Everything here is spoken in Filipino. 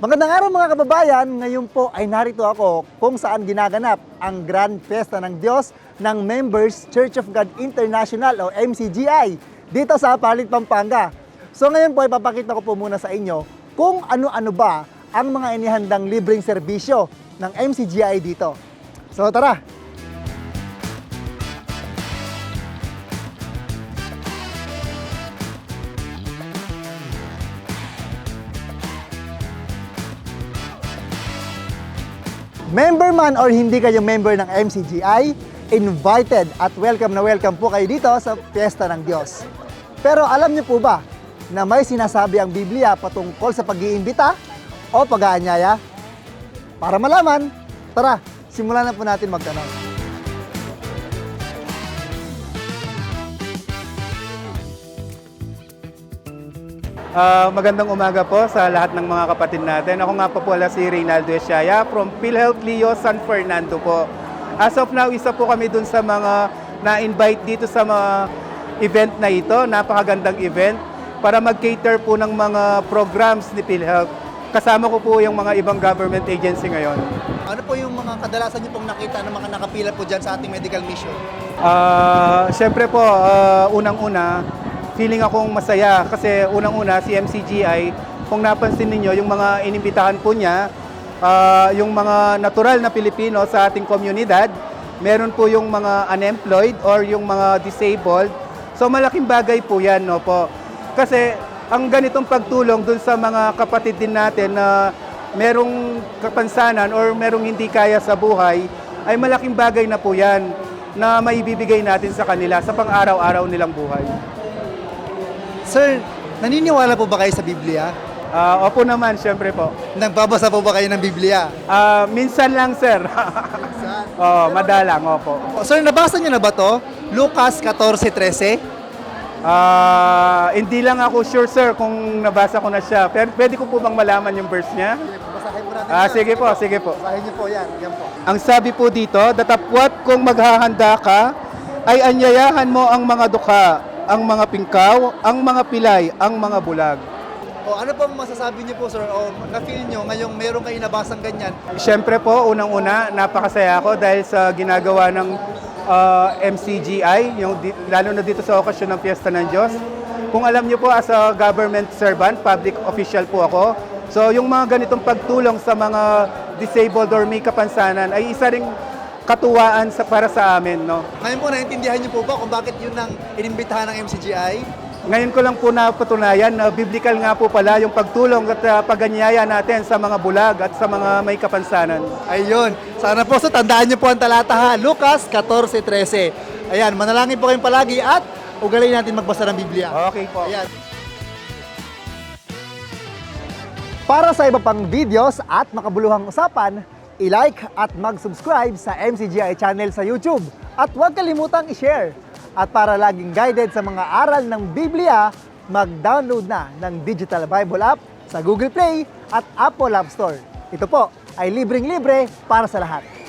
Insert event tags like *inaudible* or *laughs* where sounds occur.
araw mga kababayan, ngayon po ay narito ako kung saan ginaganap ang Grand Fiesta ng Diyos ng Members Church of God International o MCGI dito sa Palit, Pampanga. So ngayon po ipapakita ko po muna sa inyo kung ano-ano ba ang mga inihandang libreng serbisyo ng MCGI dito. So tara! Member man or hindi kayo member ng MCGI, invited at welcome na welcome po kayo dito sa Fiesta ng Diyos. Pero alam niyo po ba na may sinasabi ang Biblia patungkol sa pag-iimbita o pag-aanyaya? Para malaman, tara, simulan na po natin magtanong. Ah, magandang umaga po sa lahat ng mga kapatid natin. Ako nga po pala si Reynaldo Eschaya from PhilHealth Leo San Fernando po. As of now, isa po kami dun sa mga na-invite dito sa mga event na ito, napakagandang event, para mag-cater po ng mga programs ni PhilHealth. Kasama ko po yung mga ibang government agency ngayon. Ano po yung mga kadalasan niyo pong nakita ng mga nakapila po dyan sa ating medical mission? Ah, Siyempre po, ah, unang-una, feeling akong masaya kasi unang-una si MCGI, kung napansin ninyo, yung mga inimbitahan po niya, ah, yung mga natural na Pilipino sa ating komunidad, meron po yung mga unemployed or yung mga disabled. So malaking bagay po yan, no po. Kasi ang ganitong pagtulong dun sa mga kapatid din natin na merong kapansanan or merong hindi kaya sa buhay, ay malaking bagay na po yan na maibibigay natin sa kanila sa pang-araw-araw nilang buhay. Sir, naniniwala po ba kayo sa Biblia? Ah, opo naman, syempre po. Nagbabasa po ba kayo ng Biblia? Ah, minsan lang, sir. *laughs* oh, madalang, opo. Sir, nabasa niyo na ba to? Lucas 14.13? Ah, hindi lang ako sure, sir, kung nabasa ko na siya. Pero pwede ko po bang malaman yung verse niya? Basahin po natin. Ah, sige po, sige po. Basahin niyo po yan. Yan po. Ang sabi po dito, datapwat kung maghahanda ka, ay anyayahan mo ang mga dukha, ang mga pingkaw, ang mga pilay, ang mga bulag. O ano po masasabi niyo po, sir? O na-feel niyo ngayong meron kayo nabasang ganyan? Siyempre po, unang-una, napakasaya ako dahil sa ginagawa ng ah, MCGI, yung di- lalo na dito sa okasyon ng Fiesta ng Diyos. Kung alam niyo po, as a government servant, public official po ako, so yung mga ganitong pagtulong sa mga disabled or may kapansanan ay isa ring katuwaan sa, para sa amin. No? Ngayon po, naintindihan niyo po ba kung bakit yun ang inimbitahan ng MCGI? Ngayon ko lang po napatunayan na biblical nga po pala yung pagtulong at uh, paganyaya natin sa mga bulag at sa mga may kapansanan. Ayun. Sana po, so tandaan niyo po ang talata ha. Lucas 14.13. Ayan, manalangin po kayong palagi at ugaliin natin magbasa ng Biblia. Okay po. Ayan. Para sa iba pang videos at makabuluhang usapan, i-like at mag-subscribe sa MCGI channel sa YouTube. At huwag kalimutang i-share. At para laging guided sa mga aral ng Biblia, mag-download na ng Digital Bible app sa Google Play at Apple App Store. Ito po ay libreng-libre para sa lahat.